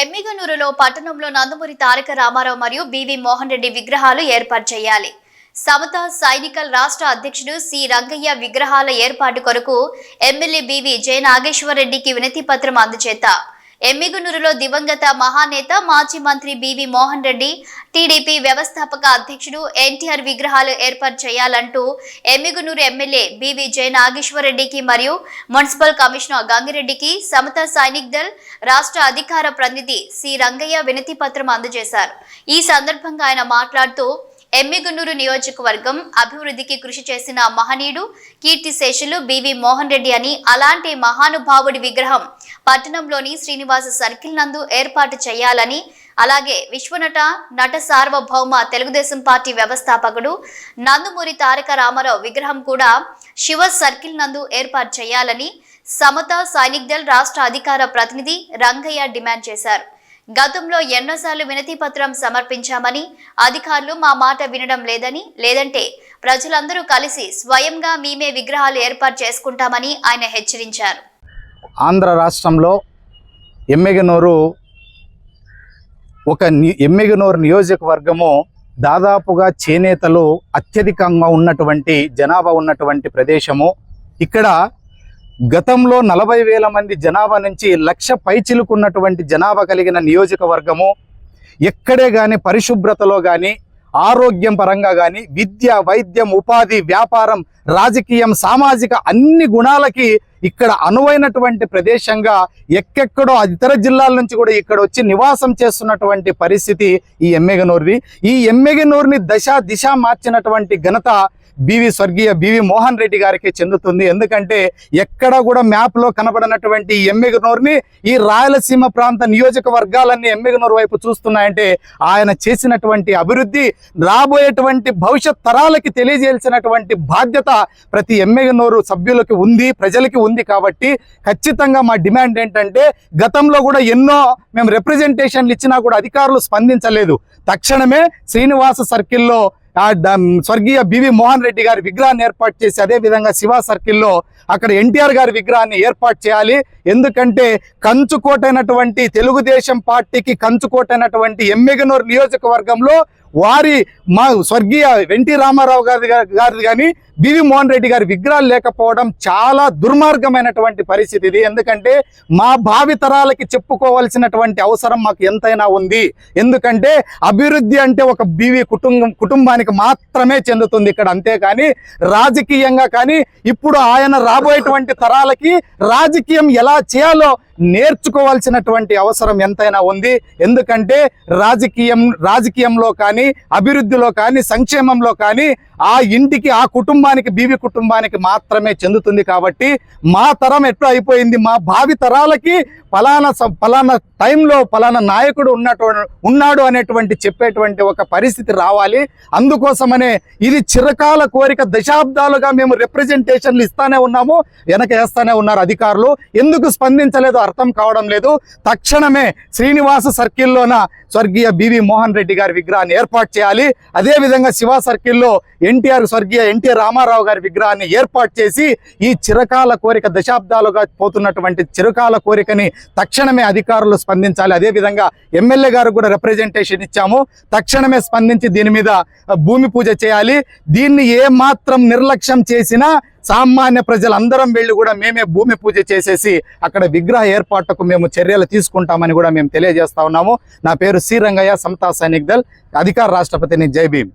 ఎమ్మిగనూరులో పట్టణంలో నందమూరి తారక రామారావు మరియు బివి మోహన్ రెడ్డి విగ్రహాలు ఏర్పాటు చేయాలి. సమత సైనికల్ రాష్ట్ర అధ్యక్షుడు సి. రంగయ్య విగ్రహాల ఏర్పాటు కొరకు ఎమ్మెల్యే బివి జె. నాగేశ్వర రెడ్డికి వినతి పత్రం అందజేత ఎమ్మిగునూరులో దివంగత మహానేత మాజీ మంత్రి బివి మోహన్ రెడ్డి టీడీపీ వ్యవస్థాపక అధ్యక్షుడు ఎన్టీఆర్ విగ్రహాలు ఏర్పాటు చేయాలంటూ ఎమ్మిగునూరు ఎమ్మెల్యే బివి జై నాగేశ్వరరెడ్డికి మరియు మున్సిపల్ కమిషనర్ గంగిరెడ్డికి సమత సైనిక్ దళ్ రాష్ట్ర అధికార ప్రతినిధి సి రంగయ్య వినతి పత్రం అందజేశారు. ఈ సందర్భంగా ఆయన మాట్లాడుతూ ఎమ్మిగనూరు నియోజకవర్గం అభివృద్ధికి కృషి చేసిన మహనీయుడు కీర్తిశేషులు బివి మోహన్ రెడ్డి అని అలాంటి మహానుభావుడి విగ్రహం పట్టణంలోని శ్రీనివాస సర్కిల్ నందు ఏర్పాటు చేయాలని అలాగే విశ్వనట నట సార్వభౌమ తెలుగుదేశం పార్టీ వ్యవస్థాపకుడు నందమూరి తారక రామారావు విగ్రహం కూడా శివ సర్కిల్ నందు ఏర్పాటు చేయాలని సమత సైనిక్ దళ్ రాష్ట్ర అధికార ప్రతినిధి రంగయ్య డిమాండ్ చేశారు. గతంలో ఎన్నోసార్లు వినతి పత్రం సమర్పించామని అధికారులు మా మాట వినడం లేదని లేదంటే ప్రజలందరూ కలిసి స్వయంగా మేమే విగ్రహాలు ఏర్పాటు చేసుకుంటామని ఆయన హెచ్చరించారు. ఆంధ్ర రాష్ట్రంలో ఎమ్మెగనూరు ఒక ని- ఎమ్మెగనూరు నియోజకవర్గము దాదాపుగా చేనేతలు అత్యధికంగా ఉన్నటువంటి జనాభా ఉన్నటువంటి ప్రదేశము. ఇక్కడ గతంలో నలభై వేల మంది జనాభా నుంచి లక్ష పైచిలుకున్నటువంటి జనాభా కలిగిన నియోజకవర్గము ఎక్కడే కానీ పరిశుభ్రతలో కానీ ఆరోగ్యం పరంగా కానీ విద్య వైద్యం ఉపాధి వ్యాపారం రాజకీయం సామాజిక అన్ని గుణాలకి ఇక్కడ అనువైనటువంటి ప్రదేశంగా ఎక్కెక్కడో ఇతర జిల్లాల నుంచి కూడా ఇక్కడ వచ్చి నివాసం చేస్తున్నటువంటి పరిస్థితి ఈ ఎమ్మెగనూరుది ఈ ఎమ్మెగనూరుని దశ దిశ మార్చినటువంటి ఘనత బివి స్వర్గీయ బివి మోహన్ రెడ్డి గారికి చెందుతుంది. ఎందుకంటే ఎక్కడ కూడా మ్యాప్లో కనబడినటువంటి ఈ ఎమ్మెగనూరుని ఈ రాయలసీమ ప్రాంత నియోజకవర్గాలన్నీ ఎమ్మెగనూరు వైపు చూస్తున్నాయంటే ఆయన చేసినటువంటి అభివృద్ధి రాబోయేటువంటి భవిష్యత్ తరాలకి తెలియజేయాల్సినటువంటి బాధ్యత ప్రతి ఎమ్మెగనూరు సభ్యులకి ఉంది ప్రజలకి ఉంది కాబట్టి ఖచ్చితంగా మా డిమాండ్ ఏంటంటే గతంలో కూడా ఎన్నో మేము రిప్రజెంటేషన్లు ఇచ్చినా కూడా అధికారులు స్పందించలేదు. తక్షణమే శ్రీనివాస సర్కిల్లో స్వర్గీయ బివి మోహన్ రెడ్డి గారి విగ్రహాన్ని ఏర్పాటు చేసి అదే విధంగా శివ సర్కిల్లో అక్కడ ఎన్టీఆర్ గారి విగ్రహాన్ని ఏర్పాటు చేయాలి. ఎందుకంటే కంచుకోటైనటువంటి తెలుగుదేశం పార్టీకి కంచుకోటైనటువంటి ఎమ్మెగనూరు నియోజకవర్గంలో వారి మా స్వర్గీయ ఎన్టీ రామారావు గారి గారిది కానీ బివి మోహన్ రెడ్డి గారి విగ్రహాలు లేకపోవడం చాలా దుర్మార్గమైనటువంటి పరిస్థితి ఇది. ఎందుకంటే మా భావి తరాలకి చెప్పుకోవాల్సినటువంటి అవసరం మాకు ఎంతైనా ఉంది. ఎందుకంటే అభివృద్ధి అంటే ఒక బివి కుటుంబం కుటుంబానికి మాత్రమే చెందుతుంది ఇక్కడ అంతేకాని రాజకీయంగా కానీ ఇప్పుడు ఆయన రాబోయేటువంటి తరాలకి రాజకీయం ఎలా చేయాలో నేర్చుకోవాల్సినటువంటి అవసరం ఎంతైనా ఉంది. ఎందుకంటే రాజకీయం రాజకీయంలో కానీ అభివృద్ధిలో కానీ సంక్షేమంలో కానీ ఆ ఇంటికి ఆ కుటుంబానికి బీవి కుటుంబానికి మాత్రమే చెందుతుంది కాబట్టి మా తరం ఎట్లా అయిపోయింది? మా భావి తరాలకి ఫలానా ఫలానా టైంలో ఫలానా నాయకుడు ఉన్నటు ఉన్నాడు అనేటువంటి చెప్పేటువంటి ఒక పరిస్థితి రావాలి. అందుకోసమనే ఇది చిరకాల కోరిక దశాబ్దాలుగా మేము రిప్రజెంటేషన్లు ఇస్తానే ఉన్నాము. వెనక వేస్తానే ఉన్నారు అధికారులు. ఎందుకు స్పందించలేదు? అర్థం కావడం లేదు. తక్షణమే శ్రీనివాస సర్కిల్లోన స్వర్గీయ బివి మోహన్ రెడ్డి గారి విగ్రహాన్ని ఏర్పాటు చేయాలి. అదే విధంగా శివ సర్కిల్లో ఎన్టీఆర్ స్వర్గీయ ఎన్టీఆర్ రామారావు గారి విగ్రహాన్ని ఏర్పాటు చేసి ఈ చిరకాల కోరిక దశాబ్దాలుగా పోతున్నటువంటి చిరకాల కోరికని తక్షణమే అధికారులు స్పందించాలి. అదే విధంగా ఎమ్మెల్యే గారు కూడా రిప్రజెంటేషన్ ఇచ్చాము. తక్షణమే స్పందించి దీని మీద భూమి పూజ చేయాలి. దీన్ని ఏ మాత్రం నిర్లక్ష్యం చేసినా సామాన్య ప్రజలందరం వెళ్ళి కూడా మేమే భూమి పూజ చేసేసి అక్కడ విగ్రహ ఏర్పాటుకు మేము చర్యలు తీసుకుంటామని కూడా మేము తెలియజేస్తా ఉన్నాము. నా పేరు శ్రీరంగయ్య సమతా సైనిక్ దళ్ అధికార రాష్ట్రపతిని జై భీమ్.